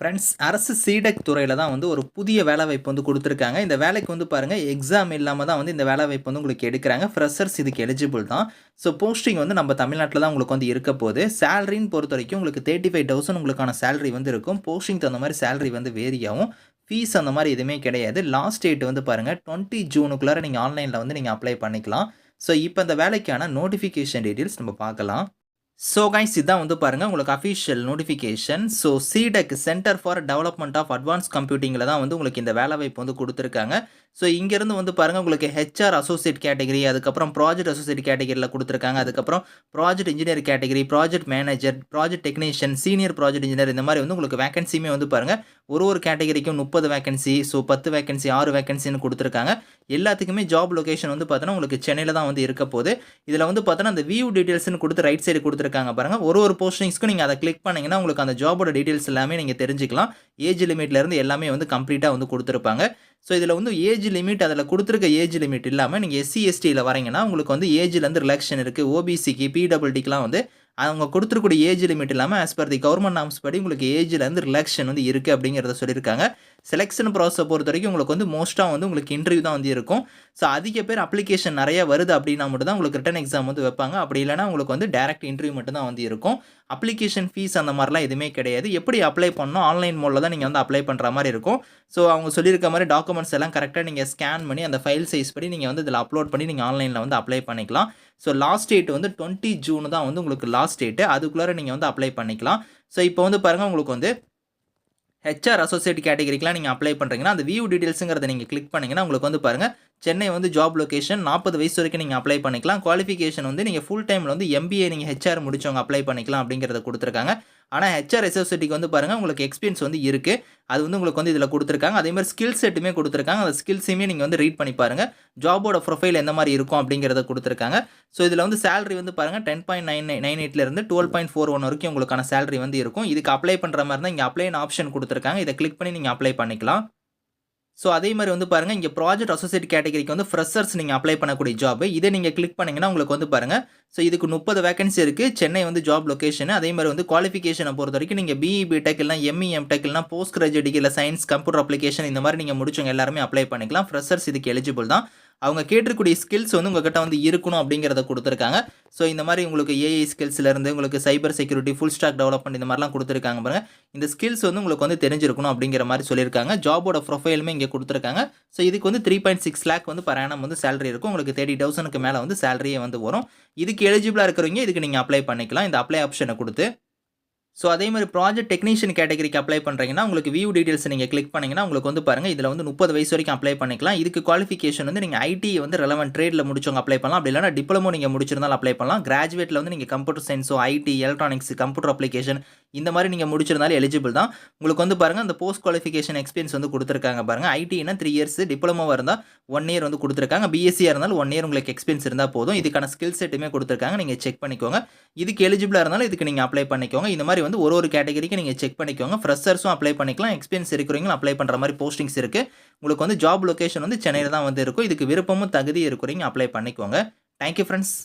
Friends அரசு சீடெக் துறையில் தான் வந்து ஒரு புதிய வேலைவாய்ப்பு வந்து கொடுத்துருக்காங்க. இந்த வேலைக்கு வந்து பாருங்கள் எக்ஸாம் இல்லாமல் தான் வந்து இந்த வேலைவாய்ப்பு வந்து உங்களுக்கு எடுக்கிறாங்க. ஃப்ரெஷர்ஸ் இதுக்கு எலிஜிபிள் தான். ஸோ போஸ்டிங் வந்து நம்ம தமிழ்நாட்டில் தான் உங்களுக்கு வந்து இருக்க போகுது. சேலரின்னு பொறுத்த வரைக்கும் உங்களுக்கு தேர்ட்டி ஃபைவ் தௌசண்ட் உங்களுக்கான சேலரி வந்து இருக்கும். போஸ்டிங் தகுந்த மாதிரி சேலரி வந்து வேரி ஆகும். ஃபீஸ் அந்த மாதிரி எதுவுமே கிடையாது. லாஸ்ட் டேட் வந்து பாருங்கள் டுவெண்ட்டி ஜூனுக்குள்ளார நீங்கள் ஆன்லைனில் வந்து நீங்கள் அப்ளை பண்ணிக்கலாம். ஸோ இப்போ இந்த வேலைக்கான நோட்டிஃபிகேஷன் டீட்டெயில்ஸ் நம்ம பார்க்கலாம். ஸோ கைஸ் இதான் வந்து பாருங்கள் உங்களுக்கு official notification so CDAC centre for development of advance கம்ப்யூட்டிங்கில் தான் வந்து உங்களுக்கு இந்த வேலை வாய்ப்பு வந்து கொடுத்துருக்காங்க. ஸோ இங்கேருந்து வந்து பாருங்கள் உங்களுக்கு ஹெச்ஆர் அசோசியேட் கேட்டகரி அதுக்கப்புறம் ப்ராஜெக்ட் அசோசியேட் கேட்டகரியில் கொடுத்துருக்காங்க. அதுக்கப்புறம் project engineer category project manager project technician senior project engineer இந்த மாதிரி வந்து உங்களுக்கு வேகன்சியுமே வந்து பாருங்கள் ஒரு ஒரு கேட்டகரிக்கும் முப்பது வேகன்சி ஸோ பத்து வேகன்சி ஆறு வேகன்சின்னு கொடுத்துருக்காங்க. எல்லாத்துக்குமே ஜாப் லொகேஷன் வந்து பார்த்தோன்னா உங்களுக்கு சென்னையில் தான் வந்து இருக்க போகுது. இதில் வந்து பார்த்தோன்னா அந்த வியூ டீட்டெயில்ஸ்னு கொடுத்து ரைட் சைடு கொடுத்துருக்காங்க. பாருங்கள் ஒரு ஒரு போஸ்டிங்ஸ்க்கும் நீங்கள் அதை கிளிக் பண்ணிங்கன்னா உங்களுக்கு அந்த ஜாபோட டீட்டெயில்ஸ் எல்லாமே நீங்கள் தெரிஞ்சுக்கலாம். ஏஜ் லிமிட்லேருந்து எல்லாமே வந்து கம்ப்ளீட்டாக வந்து கொடுத்துருப்பாங்க. ஸோ இதில் வந்து ஏஜ் லிமிட் அதில் கொடுத்துருக்க ஏஜ் லிமிட் இல்லாமல் நீங்கள் எஸ்சி எஸ்டியில் வரீங்கன்னா உங்களுக்கு வந்து ஏஜ்லேருந்து ரிலாக்ஷன் இருக்குது ஓபிசிக்கு பிடபிள்டிக்கெலாம் வந்து அவங்க கொடுத்துருக்கூடிய ஏஜ் லிமிட் இல்லாமல் as per the government norms படி உங்களுக்கு ஏஜ்லேருந்து ரிலாக்ஷன் வந்து இருக்குது அப்படிங்கிறத சொல்லியிருக்காங்க. செலெக்ஷன் ப்ராசஸை பொறுத்த வரைக்கும் உங்களுக்கு வந்து மோஸ்ட்டாக வந்து உங்களுக்கு இன்டர்வியூ தான் வந்து இருக்கும். ஸோ அதிக பேர் அப்ளிகேஷன் நிறைய வருது அப்படின்னா மட்டும் தான் உங்களுக்கு ரிட்டன் எக்ஸாம் வந்து வைப்பாங்க. அப்படி இல்லைனா உங்களுக்கு வந்து டேரக்ட் இன்டர்வியூ மட்டும் தான் வந்து இருக்கும். அப்ளிகேஷன் ஃபீஸ் அந்த மாதிரிலாம் எதுவுமே கிடையாது. எப்படி அப்ளை பண்ணணும்? ஆன்லைன் மோடில் தான் நீங்கள் வந்து அப்ளை பண்ணுற மாதிரி இருக்கும். ஸோ அவங்க சொல்லியிருக்க மாதிரி டாக்குமெண்ட்ஸ் எல்லாம் கரெக்டாக நீங்கள் ஸ்கேன் பண்ணி அந்த ஃபைல் சைஸ் படி நீங்கள் வந்து இதில் அப்லோட் பண்ணி நீங்கள் ஆன்லைனில் வந்து அப்ளை பண்ணிக்கலாம். ஸோ லாஸ்ட் டேட் வந்து டுவெண்ட்டி ஜூன் தான் வந்து உங்களுக்கு லாஸ்ட் டேட்டு அதுக்குள்ளே நீங்கள் வந்து அப்ளை பண்ணிக்கலாம். ஸோ இப்போ வந்து பாருங்கள் உங்களுக்கு வந்து ஹெச்ஆர் அசோசியேட் கேட்டகரிக்கெலாம் நீங்கள் அப்ளை பண்ணுறீங்கன்னா அந்த வியூ டீட்டெயில்ஸுங்கிறத நீங்கள் கிளிக் பண்ணிங்கன்னா உங்களுக்கு வந்து பாருங்கள் சென்னை வந்து ஜாப் லொக்கேஷன் நாற்பது வயசு வரைக்கும் நீங்கள் அப்ளை பண்ணிக்கலாம். குவாலிஃபிகேஷன் வந்து நீங்கள் ஃபுல் டைமில் வந்து எம்பிஏ நீங்கள் ஹெச்ஆர் முடிச்சவங்க அப்ளை பண்ணிக்கலாம் அப்படிங்கிறத கொடுத்துருக்காங்க. ஆனால் ஹெச்ஆர் எஸ்எஸ்சிட்டிக்கு வந்து பாருங்கள் உங்களுக்கு எக்ஸ்பீரியன்ஸ் வந்து இருக்குது அது வந்து உங்களுக்கு வந்து இதில் கொடுத்துருக்காங்க. அதேமாதிரி ஸ்கில் செட்டுமே கொடுத்துருக்காங்க. அந்த ஸ்கில்ஸையுமே நீங்கள் வந்து ரீட் பண்ணி பாருங்கள் ஜாபோட ப்ரொஃபைல் எந்த மாதிரி இருக்கும் அப்படிங்கிறத கொடுத்துருக்காங்க. ஸோ இதில் வந்து சேலரி வந்து பாருங்கள் டென் பாயிண்ட் நைன் நைன் எயிட்லேருந்து டுவெல் பாயிண்ட் ஃபோர் ஒன் வரைக்கும் உங்களுக்கான சேலரி வந்து இருக்கும். இதுக்கு அப்ளை பண்ணுற மாதிரி தான் இங்கே அப்ளைன் ஆப்ஷன் கொடுத்துருக்காங்க. இதை கிளிக் பண்ணி நீங்கள் அப்ளை பண்ணிக்கலாம். ஸோ அதே மாதிரி வந்து பாருங்கள் இங்கே ப்ராஜெக்ட் அசோசியேட் கேட்டகரிக்கு வந்து ஃப்ரெஷர்ஸ் நீங்கள் அப்ளை பண்ணக்கூடிய ஜாப் இதை நீங்கள் கிளிக் பண்ணிங்கன்னா உங்களுக்கு வந்து பாருங்கள் ஸோ இதுக்கு முப்பது வேகன்சி இருக்குது சென்னை வந்து ஜாப் லொக்கேஷன் அதே மாதிரி வந்து குவாலிஃபிகேஷனை பொறுத்த வரைக்கும் நீங்கள் பிஇபி பிடெக் இல்லை எம்இ எம்டெக் இல்லை போஸ்ட் கிராஜுவேட் இல்லை சயின்ஸ் கம்ப்யூட்டர் அப்ளிகேஷன் இந்த மாதிரி நீங்கள் முடிச்சவங்க எல்லாருமே அப்ளை பண்ணிக்கலாம். ஃப்ரெஷர்ஸ் இதுக்கு எலிஜிபிள் தான். அவங்க கேட்டிருக்கூடிய ஸ்கில்ஸ் வந்து உங்ககிட்ட வந்து இருக்கணும் அப்படிங்கிறத கொடுத்துருக்காங்க. ஸோ இந்த மாதிரி உங்களுக்கு ஏஐ ஸ்கில்ஸ்லேருந்து உங்களுக்கு cyber security full stack development இந்த மாதிரிலாம் கொடுத்துருக்காங்க பாருங்க. இந்த ஸ்கில்ஸ் வந்து உங்களுக்கு வந்து தெரிஞ்சிருக்கணும் அப்படிங்கிற மாதிரி சொல்லியிருக்காங்க. ஜாபோட ப்ரொஃபைலுமே இங்கே கொடுத்துருக்காங்க. ஸோ இதுக்கு வந்து த்ரீ பாயிண்ட் சிக்ஸ் லேக் வந்து பரானம் வந்து சேலரி இருக்கும். உங்களுக்கு தேர்ட்டி தௌசண்ட்க்கு மேலே வந்து சேலரியே வந்து வரும். இதுக்கு எலிஜிபிளாக இருக்கிறவங்க இதுக்கு நீங்கள் அப்ளை பண்ணிக்கலாம். இந்த அப்ளை ஆப்ஷனை கொடுத்து ஸோ அதே மாதிரி ப்ராஜெக்ட் டெக்னீஷியன் கேட்டகரிக்கு அப்ளை பண்ணுறீங்கன்னா உங்களுக்கு வியூ டீட்டெயில்ஸ் நீங்கள் கிளிக் பண்ணிங்கன்னா உங்களுக்கு வந்து பாருங்கள் இதில் வந்து முப்பது வயசு வரைக்கும் அப்ளை பண்ணிக்கலாம். இதுக்கு குவாலிஃபிகேஷன் வந்து நீங்கள் ஐடி வந்து ரெலவெண்ட் ட்ரேடில் முடிச்சவங்க அப்ளை பண்ணலாம். அப்படி இல்லைனா டிப்ளமோ நீங்கள் முடிச்சிருந்தாலும் அப்ளை பண்ணலாம். கிராஜுவேட்டில் வந்து நீங்கள் computer சயின்ஸோ I T electronics computer application இந்த மாதிரி நீங்கள் முடிச்சிருந்தாலும் எலிஜிபிள் தான். உங்களுக்கு வந்து பாருங்கள் அந்த போஸ்ட் குவாலிஃபிகேஷன் எக்ஸ்பீரியன்ஸ் வந்து கொடுத்துருக்காங்க பாருங்கள் ஐடினா த்ரீ இயர்ஸ் டிப்ளமோவாக இருந்தால் ஒன் இயர் வந்து கொடுத்துருக்காங்க. பிஎஸ்சியாக இருந்தாலும் ஒன் இயர் உங்களுக்கு எக்ஸ்பீரியன்ஸ் இருந்தால் போதும். இதுக்கான ஸ்கில் செட்டுமே கொடுத்துருக்காங்க. நீங்கள் செக் பண்ணிக்கோங்க. இதுக்கு எலிஜிபிளாக இருந்தாலும் இதுக்கு நீங்கள் அப்ளை பண்ணிக்கோங்க. இந்த மாதிரி வந்து ஒரு ஒரு கேட்டகரிக்கு நீங்கள் செக் பண்ணிக்கோங்க. ஃப்ரெஷர்ஸும் அப்ளை பண்ணிக்கலாம். எக்ஸ்பீரியன்ஸ் இருக்கிறவங்களும் அப்ளை பண்ணுற மாதிரி போஸ்டிங்ஸ் இருக்குது உங்களுக்கு வந்து ஜாப் லொக்கேஷன் வந்து சென்னையில் தான் வந்து இருக்கும். இதுக்கு விருப்பமும் தகுதி இருக்கிறவங்க அப்ளை பண்ணிக்கோங்க. Thank you friends